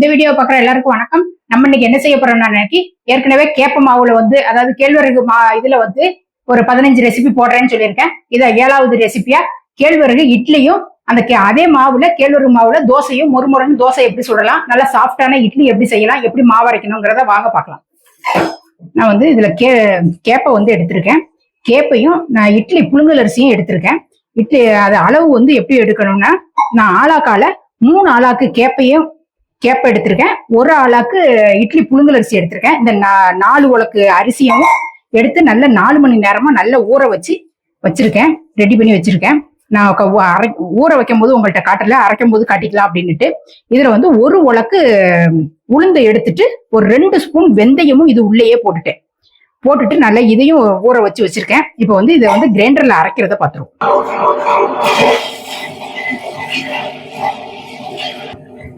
இந்த வீடியோ பார்க்குற எல்லாருக்கும் வணக்கம். நம்ம இன்னைக்கு என்ன செய்ய போறோம்னா நினைக்கி ஏற்கனவே கேப்ப மாவுல வந்து அதாவது கேழ்வரகு மா இதுல வந்து ஒரு பதினஞ்சு ரெசிபி போடுறேன்னு சொல்லியிருக்கேன். இதை ஏழாவது ரெசிபியா கேழ்வரகு இட்லியும் அந்த கே- அதே மாவுல கேழ்வரகு மாவுல தோசையும் முறுமுறுன்னு தோசை எப்படி சுடலாம் நல்லா சாஃப்டான இட்லி எப்படி செய்யலாம் எப்படி மாவு அரைக்கணுங்கிறத வாங்க பார்க்கலாம். நான் வந்து இதுல கே கேப்பை வந்து எடுத்திருக்கேன். கேப்பையும் நான் இட்லி புழுங்கல் அரிசியும் எடுத்திருக்கேன். இட்லி அது அளவு வந்து எப்படி எடுக்கணும்னா நான் ஆளாக்கால மூணு ஆளாக்கு கேப்பையும் கேப்பை எடுத்திருக்கேன். ஒரு ஆளாக்கு இட்லி புழுங்கல் அரிசி எடுத்திருக்கேன். இந்த நா- நாலு உலக்கு அரிசியும் எடுத்து நல்ல நாலு மணி நேரமா நல்லா ஊற வச்சு வச்சிருக்கேன். ரெடி பண்ணி வச்சிருக்கேன். நான் அரை ஊற வைக்கும் போது உங்கள்கிட்ட காட்டல அரைக்கும் போது காட்டிக்கலாம் அப்படின்னுட்டு. இதுல வந்து ஒரு உலக்கு உளுந்தை எடுத்துட்டு ஒரு ரெண்டு ஸ்பூன் வெந்தயமும் இது உள்ளேயே போட்டுட்டேன். போட்டுட்டு நல்லா இதையும் ஊற வச்சு வச்சிருக்கேன். இப்போ வந்து இதை வந்து கிரைண்டர்ல அரைக்கிறத பார்த்துருவோம்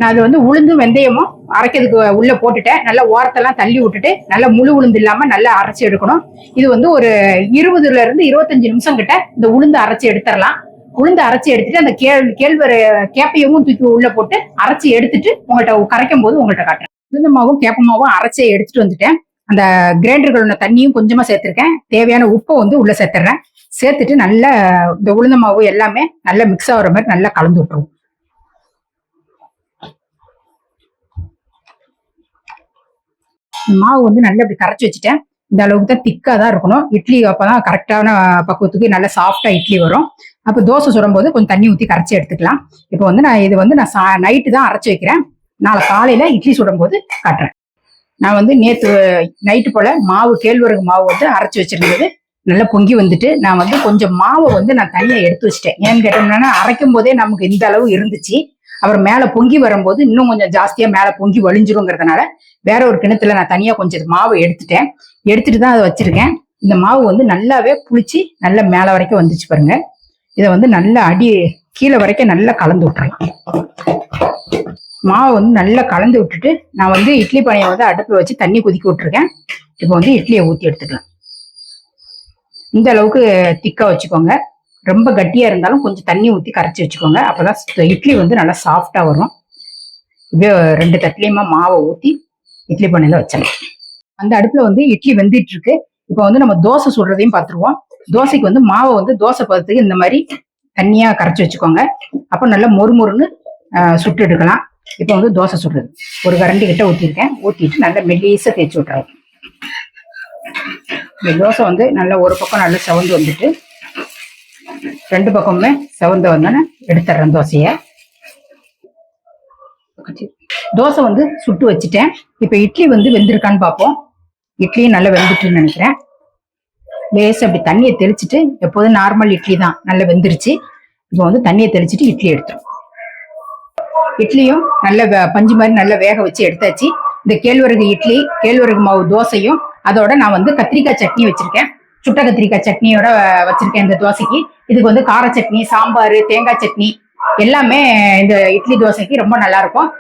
நான் அது வந்து உளுந்து வெந்தயமும் அரைக்கிறதுக்கு உள்ள போட்டுட்டேன். நல்லா ஓரத்தெல்லாம் தள்ளி விட்டுட்டு நல்லா முழு உளுந்து இல்லாம நல்லா அரைச்சி எடுக்கணும். இது வந்து ஒரு இருபதுல இருந்து இருபத்தஞ்சு நிமிஷம் கிட்ட இந்த உளுந்து அரைச்சி எடுத்துடலாம். உளுந்து அரைச்சி எடுத்துட்டு அந்த கேள் கேழ்வர கேப்பையவும் தூக்கி உள்ள போட்டு அரைச்சி எடுத்துட்டு உங்கள்கிட்ட கரைக்கும் போது உங்கள்கிட்ட காட்டுறேன். உளுந்த மாவும் கேப்ப மாவும் அரைச்சி எடுத்துட்டு வந்துட்டேன். அந்த கிரைண்டர்களோட தண்ணியும் கொஞ்சமா சேர்த்திருக்கேன். தேவையான உப்பை வந்து உள்ள சேர்த்துறேன் சேர்த்துட்டு நல்லா இந்த உளுந்த மாவு எல்லாமே நல்லா மிக்ஸ் ஆகிற மாதிரி நல்லா கலந்து விட்டுருவோம். மாவு வந்து நல்லா இப்படி கரைச்சி வச்சுட்டேன். இந்த அளவுக்கு தான் திக்காக தான் இருக்கணும். இட்லி அப்பதான் கரெக்டான பக்குவத்துக்கு நல்லா சாஃப்டாக இட்லி வரும். அப்போ தோசை சுடும்போது கொஞ்சம் தண்ணி ஊற்றி கரைச்சி எடுத்துக்கலாம். இப்போ வந்து நான் இது வந்து நான் சா நைட்டு தான் அரைச்சி வைக்கிறேன். நாளை காலையில் இட்லி சுடும்போது காட்டுறேன். நான் வந்து நேற்று நைட்டு போல் மாவு கேழ்வரகு மாவு வந்து அரைச்சி வச்சிருந்தது. நல்லா பொங்கி வந்துட்டு நான் வந்து கொஞ்சம் மாவை வந்து நான் தனியாக எடுத்து வச்சிட்டேன். ஏன்னு கேட்டோம்னா அரைக்கும் போதே நமக்கு இந்த அளவு இருந்துச்சு. அப்புறம் மேலே பொங்கி வரும்போது இன்னும் கொஞ்சம் ஜாஸ்தியா மேலே பொங்கி வழிஞ்சிருங்கிறதுனால வேற ஒரு கிணத்துல நான் தனியா கொஞ்சம் மாவு எடுத்துட்டேன். எடுத்துட்டு தான் அதை வச்சிருக்கேன். இந்த மாவு வந்து நல்லாவே புளிச்சு நல்ல மேலே வரைக்கும் வந்துச்சு பாருங்க. இதை வந்து நல்லா அடி கீழே வரைக்கும் நல்லா கலந்து விட்டுறலாம். மாவு வந்து நல்லா கலந்து விட்டுட்டு நான் வந்து இட்லி பானையை வந்து அடுப்பில் வச்சு தண்ணி கொதிக்க விட்டுருக்கேன். இப்போ வந்து இட்லியை ஊற்றி எடுத்துக்கலாம். இந்த அளவுக்கு திக்காக வச்சுக்கோங்க. ரொம்ப கட்டியா இருந்தாலும் கொஞ்சம் தண்ணி ஊற்றி கரைச்சி வச்சுக்கோங்க. அப்பதான் இட்லி வந்து நல்லா சாஃப்டா வரும். ரெண்டு தட்டிலையுமா மாவை ஊற்றி இட்லி பானையில வச்சிடலாம் அந்த அடுப்புல வந்து இட்லி வெந்துட்டு இருக்கு இப்போ வந்து நம்ம தோசை சுடுறதையும் பார்த்துருவோம் தோசைக்கு வந்து மாவை வந்து தோசை பதத்துக்கு இந்த மாதிரி தண்ணியா கரைச்சி வச்சுக்கோங்க. அப்போ நல்லா மொறு மொறுன்னு சுட்டு எடுக்கலாம். இப்போ வந்து தோசை சுடுறது. ஒரு கரண்டி கிட்ட ஊற்றிருக்கேன் ஊற்றிட்டு நல்லா மெல்லிசா தேய்ச்சி விட்றாரு இந்த தோசை வந்து நல்லா ஒரு பக்கம் நல்லா செவந்து வந்துட்டு ரெண்டு பக்கமுமே செவந்து வந்தோன்னே எடுத்துடுறேன் தோசையை. தோசை வந்து சுட்டு வச்சுட்டேன். இப்போ இட்லி வந்து வெந்திருக்கான்னு பார்ப்போம். இட்லியும் நல்லா வெந்துட்டுன்னு நினைக்கிறேன். லேஸ் அப்படி தண்ணியை தெளிச்சிட்டு எப்போதும் நார்மல் இட்லி தான். நல்லா வெந்துருச்சு. இப்போ வந்து தண்ணியை தெளிச்சிட்டு இட்லி எடுத்துரும் இட்லியும் நல்ல வே- பஞ்சு மாதிரி நல்லா வேக வச்சு எடுத்தாச்சு. இந்த கேழ்வரகு இட்லி கேழ்வரகு மாவு தோசையும் அதோட நான் வந்து கத்திரிக்காய் சட்னி வச்சிருக்கேன். சுட்ட கத்திரிக்காய் சட்னியோட வச்சிருக்கேன் இந்த தோசைக்கு. இதுக்கு வந்து கார சட்னி சாம்பார் தேங்காய் சட்னி எல்லாமே இந்த இட்லி தோசைக்கு ரொம்ப நல்லா இருக்கும்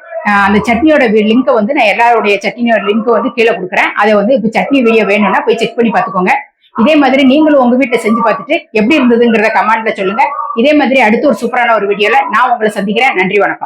அந்த சட்னியோட லிங்கை வந்து நான் எல்லாருடைய சட்னியோட லிங்க் வந்து கீழே கொடுக்குறேன். அதை வந்து இப்போ சட்னி வீடியோ வேணும்னா போய் செக் பண்ணி பார்த்துக்கோங்க. இதே மாதிரி நீங்களும் உங்க வீட்டில் செஞ்சு பார்த்துட்டு எப்படி இருந்ததுங்கிறத கமெண்ட்ல சொல்லுங்க. இதே மாதிரி அடுத்து ஒரு சூப்பரான ஒரு வீடியோல நான் உங்களை சந்திக்கிறேன். நன்றி வணக்கம்.